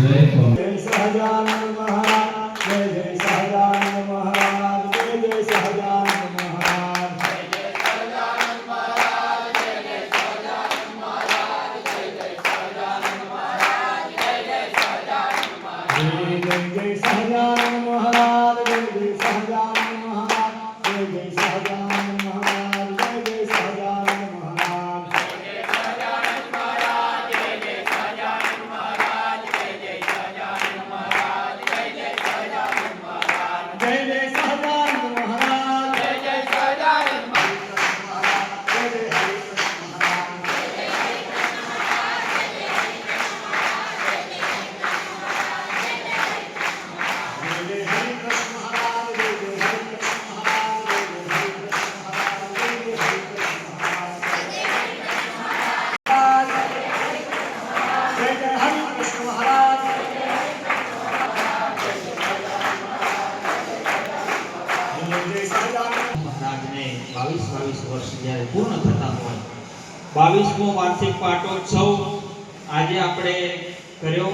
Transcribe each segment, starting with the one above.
જય સહજાનંદ મહારાજ જય જય બાવીસ બાવીસ વર્ષ જ્યારે પૂર્ણ થતા હોય, બાવીસમો વાર્ષિક પાટોત્સવ આજે આપણે કર્યો.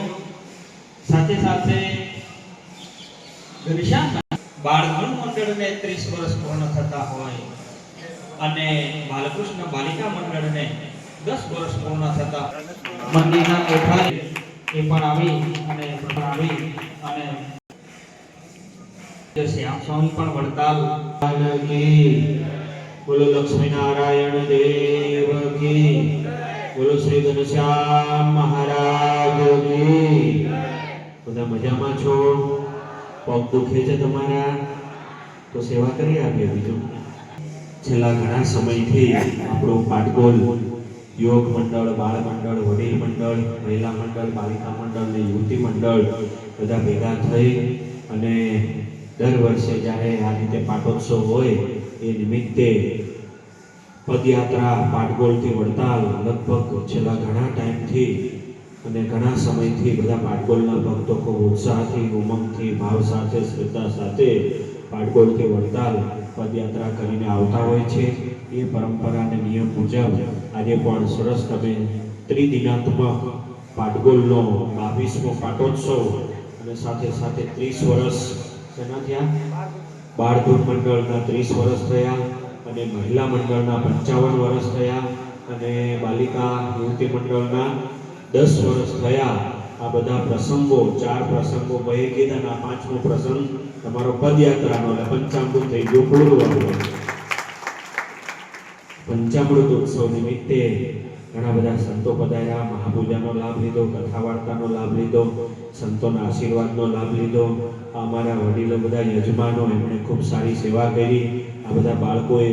સાથે સાથે ઘનશ્યામ મંડળને ત્રીસ વર્ષ પૂર્ણ થતા હોય અને બાલકૃષ્ણ બાલિકા મંડળને દસ વર્ષ પૂર્ણ થતા મંદિરના કોઠારી એ પણ આવી અને આવી અને શ્યામ સ્વામી પણ વડતાલ. કી લક્ષ્મી નારાયણ દેવ કી બોલો શ્રી ઘનશ્યામ મહારાજ કી. બધા મજામાં છો? પગ દુખે છે તમારા? તો સેવા કરી આપીએ બીજું. છેલ્લા ઘણા સમયથી આપણો પાટગોલ યોગ મંડળ, બાળ મંડળ, વડીલ મંડળ, મહિલા મંડળ, બાલિકા મંડળ ને યુવતી મંડળ બધા ભેગા થઈ અને દર વર્ષે જ્યારે આ રીતે પાટોત્સવ હોય, એ નિમિત્તે પદયાત્રા પાટગોળથી વડતાલ લગભગ છેલ્લા ઘણા ટાઈમથી અને ઘણા સમયથી બધા પાટગોળના ભક્તો ખૂબ ઉત્સાહથી, ઉમંગથી, ભાવ સાથે, શ્રદ્ધા સાથે પાટગોળથી વડતાલ પદયાત્રા કરીને આવતા હોય છે. એ પરંપરા અને નિયમ મુજબ આજે પણ સરસ તમે ત્રિદિનાત્મક પાટગોલનો બાવીસમો પાટોત્સવ અને સાથે સાથે ત્રીસ વર્ષ શેના થયા બાળ મંડળના ત્રીસ વર્ષ થયા અને મહિલા મંડળના પંચાવન વર્ષ થયા અને બાલિકા યુવતી મંડળના દસ વર્ષ થયા. આ બધા પ્રસંગો, ચાર પ્રસંગો કીધા અને આ પાંચમો પ્રસંગ તમારો પદયાત્રાનો એટલે પંચામૃત થઈ ગયો પૂર્વ પંચામૃત ઉત્સવ નિમિત્તે ઘણા બધા સંતો પધાર્યા મહાપૂજાનો લાભ લીધો કથા વાર્તાનો લાભ લીધો, સંતોના આશીર્વાદનો લાભ લીધો. અમારા વડીલો બધા યજમાનો, એમણે ખૂબ સારી સેવા કરી. આ બધા બાળકોએ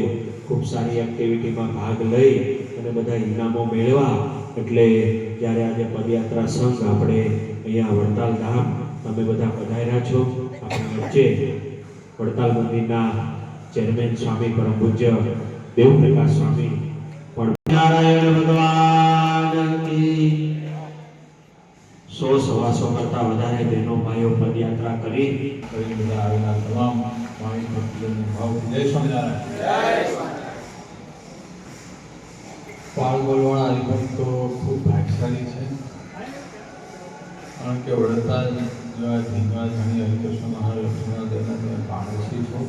ખૂબ સારી એક્ટિવિટીમાં ભાગ લઈ અને બધા ઇનામો મેળવ્યા. એટલે જ્યારે આજે પદયાત્રા સંઘ આપણે અહીંયા વડતાલ ધામ, તમે બધા પધાર્યા છો. આપણી વચ્ચે વડતાલ મંદિરના ચેરમેન સ્વામી પરમ પૂજ્ય દેવપ્રકાશ સ્વામી પણ નારાયણ ભગવાન કરતા વધારે બહેનો, ભાઈઓ પદયાત્રા કરી. આવેલા તમામ ભાવિક ભક્તજનોને ભાવ જય સ્વામિનારાયણ. હરિભક્તો ખૂબ ભાગ્યશાળી છે. કારણ કે વડતાલ જેવા ધીમા ધણી હરિકૃષ્ણ મહારાષ્ટ્રના તેના તમે પાડોશી છો.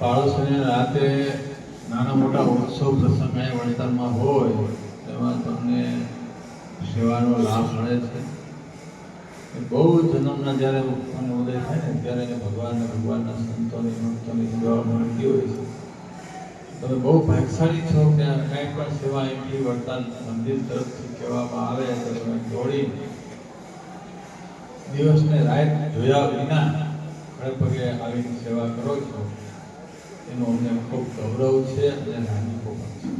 પાડોશીને રાતે નાના મોટા ઉત્સવ પ્રસંગ અહીંયા વડતાલમાં હોય, તેમાં તમને સેવાનો લાભ મળે છે એ બહુ જન્મના જ્યારે મને ઉદય થાય ને ત્યારે એને ભગવાનને, ભગવાનના સંતોની ભક્તોની સેવા મળતી હોય છે. તમે બહુ ભાગશાળી છો કે કાંઈ પણ સેવા એમની વર્તન મંદિર તરફથી કહેવામાં આવે તો તમે દોડી દિવસને રાત જોયા વિના ખડે પગે આવીને સેવા કરો છો. એનો અમને ખૂબ ગૌરવ છે અને રાજીપો પણ છે.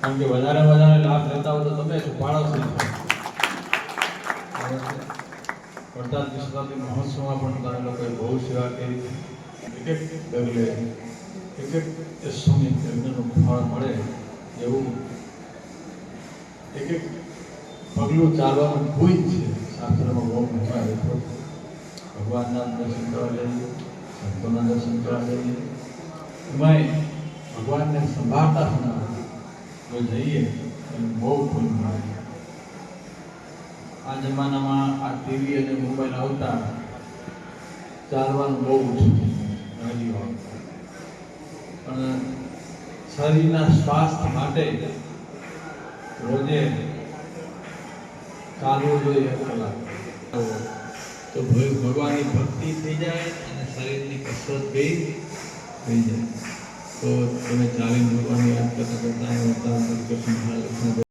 કારણ કે વધારે વધારે લાભ લેતા હો તો તમે જ પાડોશી છો મહોત્સવમાં પણ તમે લોકોએ બહુ સેવા કરી. એક એક ડગલે એક એક યશોની યજ્ઞનું ફળ મળે એવું એક એક પગલું ચાલવાનું ભૂઈ છે. શાસ્ત્રમાં બહુ મહિમા લખ્યો ભગવાનના દર્શન કરવા જઈએ, સંતોના દર્શન કરવા જઈએ. એમાંય ભગવાનને સંભાળતા સંભાળતા જો જઈએ એને બહુ ખૂબ મળે આ જમાનામાં આ ટીવી અને મોબાઈલ આવતા ચાલવાનું બહુ ઓછું. પણ શરીરના સ્વાસ્થ્ય માટે રોજે ચાલવું જોઈએ કલાક. તો ભગવાનની ભક્તિ થઈ જાય અને શરીરની કસરત બી થઈ જાય. તો તમે ચાલીને ભગવાનની યાદ કરતા કરતા